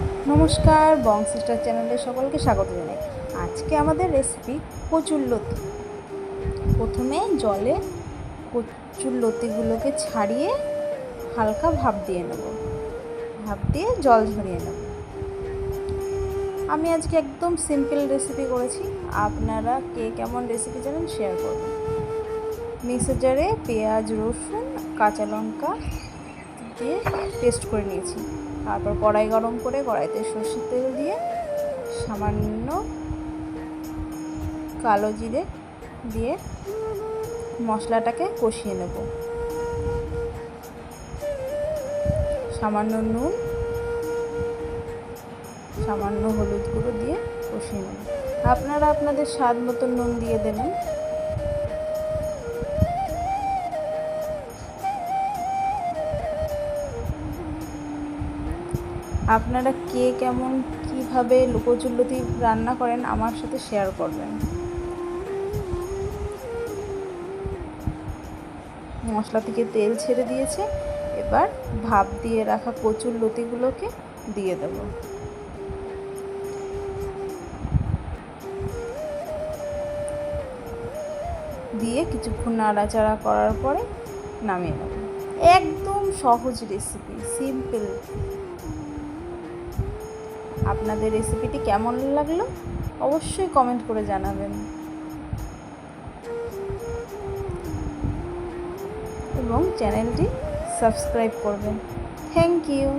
নমস্কার, বং সিস্টার চ্যানেলে সকলকে স্বাগত জানাই। আজকে আমাদের রেসিপি কচুর লতি। প্রথমে জলে কচুর লতিগুলোকে ছাড়িয়ে হালকা ভাপ দিয়ে নেব। ভাপ দিয়ে জল ঝরিয়ে নেব। আমি আজকে একদম সিম্পল রেসিপি করেছি। আপনারা কে কেমন রেসিপি জানেন শেয়ার করবেন মিক্সার জারে পেঁয়াজ, রসুন, কাঁচা লঙ্কা দিয়ে পেস্ট করে নিয়েছি। তারপর কড়াই গরম করে কড়াইতে সর্ষের তেল দিয়ে সামান্য কালো জিরে দিয়ে মশলাটাকে কষিয়ে নেব। সামান্য নুন, সামান্য হলুদ গুঁড়ো দিয়ে কষিয়ে নেব। আপনারা আপনাদের স্বাদ মতো নুন দিয়ে দেবেন। আপনারা কে কেমন কীভাবে লুকোচুল্লতি রান্না করেন আমার সাথে শেয়ার করবেন। মশলা থেকে তেল ছেড়ে দিয়েছে, এবার ভাপ দিয়ে রাখা কচুর লতিগুলোকে দিয়ে দেব। দিয়ে কিছুক্ষণ নাড়াচাড়া করার পরে নামিয়ে নেব। একদম সহজ রেসিপি সিম্পল আপনাদের রেসিপিটি কেমন লাগল অবশ্যই কমেন্ট করে জানাবেন। এবং চ্যানেলটি সাবস্ক্রাইব করবেন। Thank you